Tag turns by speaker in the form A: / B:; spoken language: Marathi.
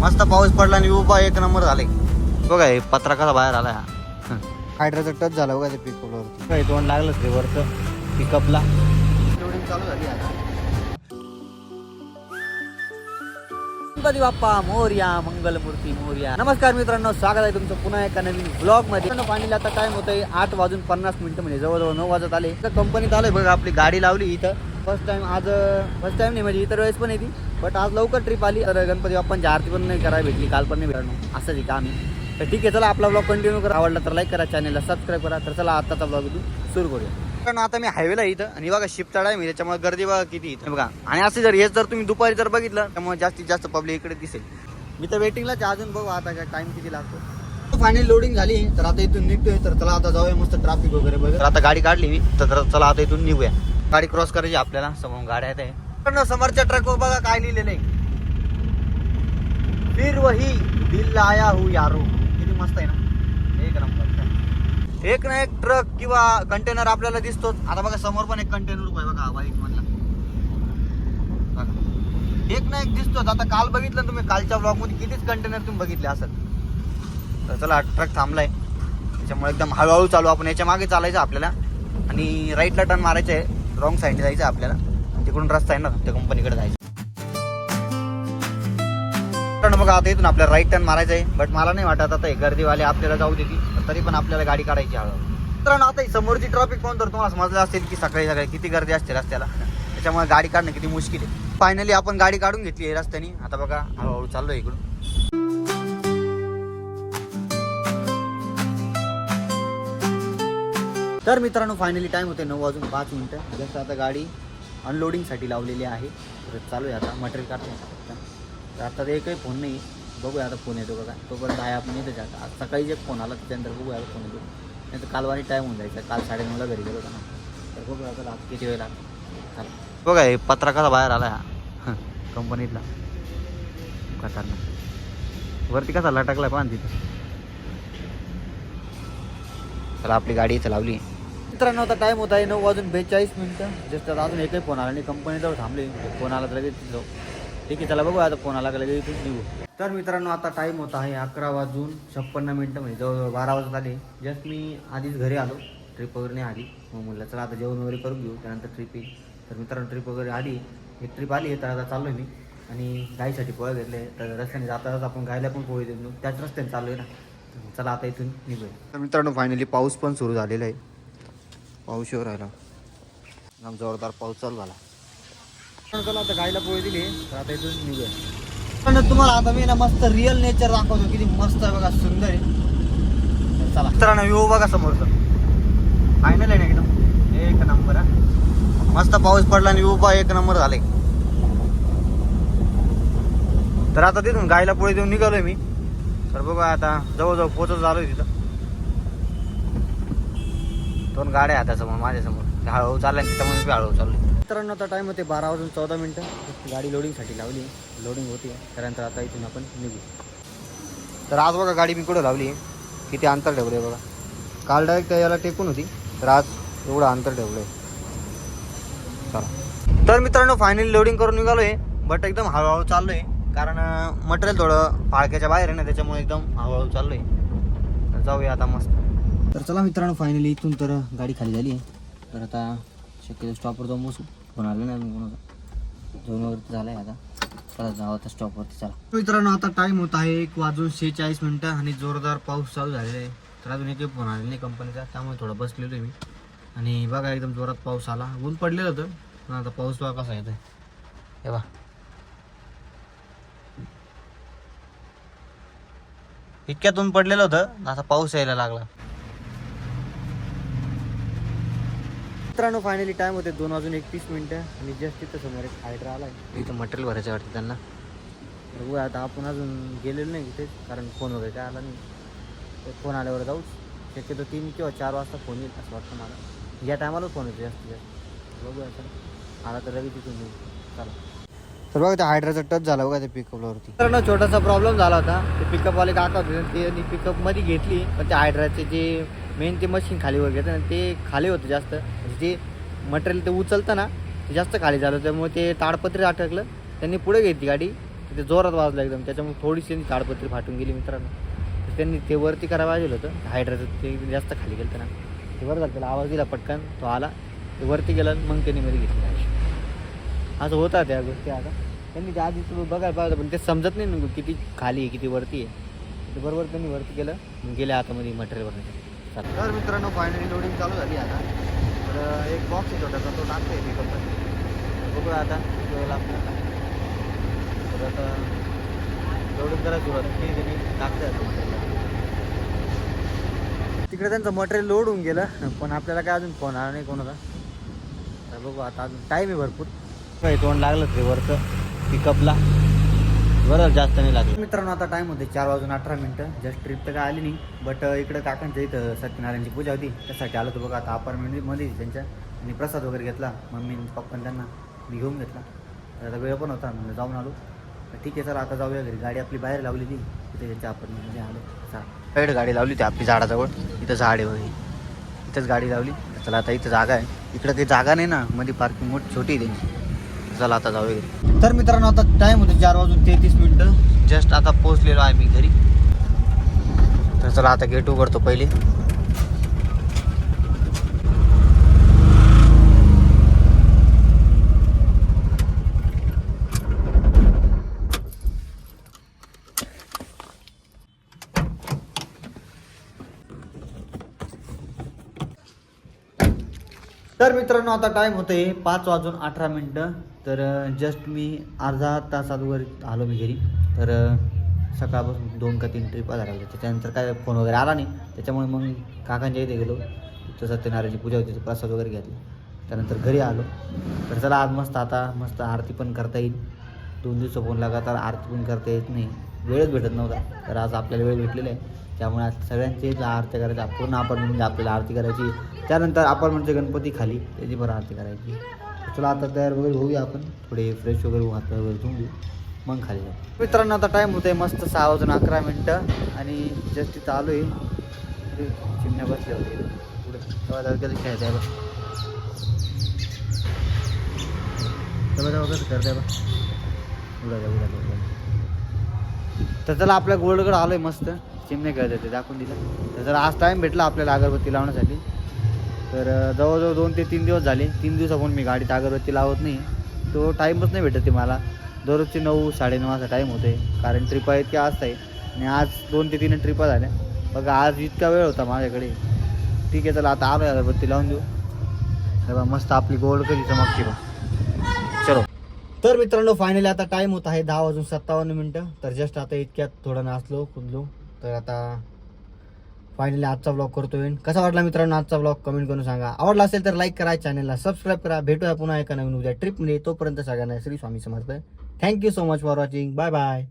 A: मस्त पाऊस पडला आणि उभा एक नंबर झाले. बघा हे पत्रा कसा बाहेर आला हा. हायड्राचा टच झाला बघा ते पिकअपवरती काही दोन लागलंच रे वरचं पिकअपला लोडिंग चालू झाली आता. गणपती बाप्पा मोर्या मंगलमूर्ती मोर्या. नमस्कार मित्रांनो स्वागत आहे तुमचं पुन्हा एका नवीन ब्लॉगमध्ये पाणीला आता टाइम होतंय आठ वाजून पन्नास मिनिटं म्हणजे जवळजवळ नऊ वाजत आले. तर कंपनीत आलोय बघा आपली गाडी लावली इथं. फर्स्ट टाइम आज फर्स्ट टाइम नाही म्हणजे इतर वेळेस पण येते बट आज लवकर ट्रिप आली. तर गणपती बाप्पांची आरती पण नाही करायला भेटली. काल पण नाही भेटणार असंच आहे काम आहे तर ठीक आहे चला आपला ब्लॉग कंटिन्यू करा. आवडला तर लाईक करा चॅनलला सबस्क्राईब करा. तर चला आताचा ब्लॉग इथून सुरू करूया. कारण आता मी हायवेला इथं. आणि बघा शिफ्ट आहे. मी त्याच्यामुळे गर्दी बघा किती इथं बघा. आणि असं जर हेच जर तुम्ही दुपारी जर बघितलं त्यामुळे जास्तीत जास्त पब्लिक इकडे दिसेल. मी तर वेटिंगलाच आहे, अजून बघू आता काय टाइम किती लागतो. फायनल लोडिंग झाली. तर आता इथून निघतोय. तर चला आता जाऊया मस्त ट्रॅफिक वगैरे बघ आता गाडी काढली तर चला आता इथून निघूया. गाडी क्रॉस करायची आपल्याला समोर गाड्या आहेत आहे. पण समोरच्या ट्रकवर बघा काय लिहिलेलं आहे फिर वही दिल आया हू यारो. किती मस्त आहे ना? एक नंबर एक ना एक ट्रक किंवा कंटेनर आपल्याला दिसतोच. आता बघा समोर पण एक कंटेनर उभा आहे बघा बाईक मधला. एक ना एक दिसतोच. आता काल बघितलं तुम्ही कालच्या ब्लॉगमध्ये कितीच कंटेनर तुम्ही बघितले असत तर चला ट्रक थांबलाय. त्याच्यामुळे एकदम हळूहळू चालू. आपण याच्या मागे चालायचं आपल्याला. आणि राईटला टर्न मारायचं आहे. रॉंग साईडने जायचं आहे आपल्याला तिकडून रस्ता आहे ना त्या कंपनीकडे जायचं. कारण बघा आता इथून आपल्याला राईट टर्न मारायचं आहे. बट मला नाही वाटत आता हे गर्दीवाले आपल्याला जाऊ देतील. तरी पण आपल्याला गाडी काढायची हळू मित्रांनो आता समोरची ट्रॉफिक कोण तर तुम्हाला समजलं असेल की सकाळी सकाळी किती गर्दी असते रस्त्याला. त्याच्यामुळे गाडी काढणं किती मुश्किल आहे. फायनली आपण गाडी काढून घेतली आहे रस्त्याने. आता बघा हळूहळू चाललो इकडून. तर मित्रांनो फायनली टाइम होते नऊ वाजून पाच मिनटं. जसं आता गाडी अनलोडिंगसाठी लावलेली आहे. तर चालू आहे आता. मटेरियल काढतो तर आता ते एकही फोन नाही बघूया आता फोन येतो बघा तोपर्यंत आहे आपण येतो आता. आज सकाळी जे फोन आला त्याच्यानंतर बघूया आता फोन येतो. नाही तर कालवारी टाईम होऊन जायचा. काल साडेनऊला घरी गेलो होता ना. तर बघूया आता आज किती वेळ लागतो चालेल बघा हे पत्रा कसा बाहेर आला हा. कंपनीतला. खतरनाक. वरती कसा लटकला पण तिथं. चला आपली गाडी इथं लावली. मित्रांनो आता टाईम होता आहे नऊ वाजून बेचाळीस मिनटं. जस्ट आता अजून एकही फोन आला नाही. कंपनीजवळ थांबले. फोन आला तर लगेच जाऊ. ठीक आहे चला बघू आता फोन आला का लगेच इथून निघू. तर मित्रांनो आता टाईम होता आहे अकरा वाजून छप्पन्न मिनटं म्हणजे जवळजवळ बारा वाजत आले. जस्ट मी आधीच घरी आलो. ट्रिप वगैरे नाही आली. मग म्हणलं चला आता जेवण वगैरे करून घेऊ. त्यानंतर ट्रिप येईल. तर मित्रांनो ट्रिप वगैरे आली. एक ट्रिप आली तर आता चाललो मी. आणि गाईसाठी पोळ्या घेतले तर रस्त्याने जाताच आपण गायला पण पोळी देतो त्याच रस्त्याने चालू आहे ना चला आता इथून निघूया. तर मित्रांनो फायनली पाऊस पण सुरू झालेला आहे. पाऊस येऊ राहिला. एकदम जोरदार पाऊस चालू झाला. चला आता गायला पोळी दिली. तर आता इथून निघूया. पण तुम्हाला आता मी ना मस्त रिअल नेचर दाखवतो. किती मस्त आहे बघा सुंदर आहे. तर चला. मित्रांनो व्ह्यू बघा समोरचा. फायनल आहे ना एकदम? एक नंबर हा. मस्त पाऊस पडला आणि व्ह्यू एक नंबर झाले. तर आता तिथून गायला पोळी देऊन निघालोय मी. तर बघा आता जवळजवळ पोचत झालोय तिथं. दोन गाड्या आहेत समोर माझ्यासमोर. हळूहळू चालल्या त्याच्यामुळे मी हळूहळू चाललो मित्रांनो आता टाइम होते बारा वाजून चौदा मिनटं. गाडी लोडिंगसाठी लावली. लोडिंग होती. त्यानंतर आता इथून आपण निघू. तर आज बघा गाडी मी कुठं लावली? किती अंतर ठेवलं आहे बघा. काल डायरेक्ट याला टेकून होती. तर आज एवढं अंतर ठेवलं आहे चला. तर मित्रांनो फायनली लोडिंग करून निघालो आहे बट एकदम हळूहळू चाललो आहे कारण मटेरियल थोडं फाळक्याच्या बाहेर आहे ना त्याच्यामुळे एकदम हळूहळू चाललो आहे तर जाऊया आता मस्त. तर चला मित्रांनो फायनली इथून तर गाडी खाली झाली आहे. तर आता शक्यतो स्टॉपवर जाऊन बसू. फोन आलं नाही कोणाचा? जेवण वगैरे झाला आहे आता. चला जाऊ आता स्टॉपवरती चला. मित्रांनो आता टाईम होत आहे एक वाजून शेहेचाळीस मिनटं आणि जोरदार पाऊस चालू झालेला आहे. तर अजून एकही फोन आलेला नाही कंपनीचा त्यामुळे थोडं बसलेलो आहे मी. आणि बघा एकदम जोरात पाऊस आला. ऊन पडलेलं होतं पण आता पाऊस बघा कसा येतो हे बा इतक्यात ऊन पडलेलं होतं आता पाऊस यायला लागला. मित्रांनो फायनली टाइम होते. दोन वाजून एकतीस मिनिटं. आणि जस्ट तिथं समोर एक हायड्रा आला आहे. इथं मटेरियल भरायचं वाटतं त्यांना. बघूया आता आपण अजून गेलेलो नाही तिथे कारण फोन वगैरे काय आला नाही. तर फोन आल्यावर जाऊ शक्यतो तीन किंवा चार वाजता फोन येईल असं वाटतं मला. या टायमाला फोन येतो जास्तीत जास्त. बघूया चला आला तर लगेच तिथून येऊ चला. तर बघा त्या हायड्राचा टच झाला बघा त्या पिकअपवरती तर छोटासा प्रॉब्लेम झाला होता. ते पिकअपवाले काका होते ते पिकअपमध्ये घेतली पण त्या हायड्राचे जे मेन ते मशीन खाली वगैरे घेतं ना ते खाली होतं जास्त. म्हणजे ते मटेरियल ते उचलतं ना ते जास्त खाली झालं त्यामुळे ते ताडपत्री अटकलं. त्यांनी पुढे घेतली गाडी ते जोरात वाजलं एकदम. त्याच्यामुळे थोडीशी ताडपत्री फाटून गेली मित्रांनो. त्यांनी ते वरती करायला पाहिजे होतं. हायड्राचं ते जास्त खाली गेलं ना. ते बरं झालं त्याला आवाज दिला पटकन तो आला. ते वरती गेला आणि मग त्यांनी मध्ये घेतली असं होता त्या गोष्टी आता. त्यांनी त्या आधी बघायला पाहिजे पण ते समजत नाही ना किती खाली आहे किती वरती आहे. ते बरोबर त्यांनी वरती केलं गेल्या आतामध्ये मटेरियल भरण्यासाठी तर मित्रांनो फायनली लोडिंग चालू झाली आता. तर एक बॉक्स आहे छोटासा तो टाकतो आहे पिकअप बघूया आता वेळ लागतो आता. तर आता लोडिंग करायला सुरुवात. केली त्यांनी टाकता तिकडे त्यांचं मटेरियल लोड होऊन गेलं पण आपल्याला काय अजून फोन आला नाही कोणाचा तर बघू आता अजून टाईम आहे भरपूर. तोंड लागलं ते वरचं पिकअपला बरं जास्त नाही लागलं. मित्रांनो आता टाईम होते चार वाजून अठरा मिनटं. जस्ट ट्रिप तर काय आली नाही बट इकडं काकांच्या इथं सत्यनारायणची पूजा होती. त्यासाठी आलो होतो बघा आता अपार्टमेंटमध्ये त्यांच्या. आणि प्रसाद वगैरे घेतला मम्मी पप्पाने त्यांना. मी घेऊन घेतला. आता वेळ पण होता म्हणजे जाऊन आलो. ठीक आहे सर आता जाऊया घरी. गाडी आपली बाहेर लावलेली तिथे त्यांच्या अपार्टमेंटमध्ये आलो. साईड गाडी लावली होती आपली झाडाजवळ. इथं झाड आहे वगैरे इथंच गाडी लावली. चला आता इथं जागा आहे. इकडं काही जागा नाही ना. मध्ये पार्किंग मोठी छोटी आहे त्यांची. चला आता जाऊया तर मित्रांनो आता टाईम होते चार वाजून तेहतीस मिनटं. जस्ट आता पोहोचलेलो आहे मी घरी. तर चला आता गेट उघडतो पहिले. तर मित्रांनो आता टाईम होतं पाच वाजून अठरा मिनटं. तर जस्ट मी अर्धा तासात वर आलो मी घरी. तर सकाळपासून दोन का तीन ट्रिपा झाल्या होत्या त्याच्यानंतर काय फोन वगैरे आला नाही. त्याच्यामुळे मग काकांच्या इथे गेलो. तर सत्यनारायणची पूजा होती प्रसाद वगैरे घेतला. त्यानंतर घरी आलो. तर चला आज मस्त आता मस्त आरती पण करता येईल. दोन दिवस फोन लगातार आरती पण करता येत नाही. वेळच भेटत नव्हता. तर आज आपल्याला वेळ भेटलेला आहे. त्यामुळे आज सगळ्यांचे आरती करायची पूर्ण अपार्टमेंटमध्ये म्हणजे आपल्याला आरती करायची. त्यानंतर अपार्टमेंटचे म्हणजे गणपती खाली त्याची पण आरती करायची. चला आता तयार वगैरे होऊया आपण. थोडे फ्रेश वगैरे होऊ हात वगैरे धुवून घेऊ मग खाली जाऊ. मित्रांनो आता टाईम होतोय आहे मस्त सहा वाजून अकरा मिनटं. आणि जस्ट तिथं आलो आहे चिमण्या बसल्या होते पुढे तेव्हा तेव्हा. खेळत आहे बा करताय बा? उडाल्या तर चला आपल्या गोल्डकडे आलो आहे मस्त. चिमणे खेळत होते दाखवून दिलं. तर जर आज टाईम भेटला आपल्याला अगरबत्ती लावण्यासाठी. तर जवळजवळ दोन ते तीन दिवस झाले. तीन दिवसापासून मी गाडीत अगरबत्ती लावत नाही. तो टाईमच नाही भेटत ते मला. दररोजचे नऊ साडेनऊ असा टाईम होते कारण ट्रिपा इतक्या आज आहे. आणि आज दोन ते तीन ट्रिपा झाल्या. बघा आज इतका वेळ होता माझ्याकडे. ठीक आहे चला आता आलो आहे अगरबत्ती लावून देऊ. हे मस्त आपली गोल्ड कधी चमकते बघ. चलो. तर मित्रांनो फायनली आता टाईम होत आहे दहा वाजून सत्तावन्न मिनटं. तर जस्ट आता इतक्यात थोडं नाचलो कुदलो. तर आता फायनली आजचा ब्लॉग करतोय. कसा वाटला मित्रांनो आजचा ब्लॉग कमेंट करून सांगा. आवडला असेल तर लाईक करा चॅनलला सबस्क्राईब करा. भेटूया पुन्हा एका नवीन उद्या ट्रिपमध्ये तोपर्यंत सगळ्यांना Shri Swami Samarth. Thank you so much for watching bye bye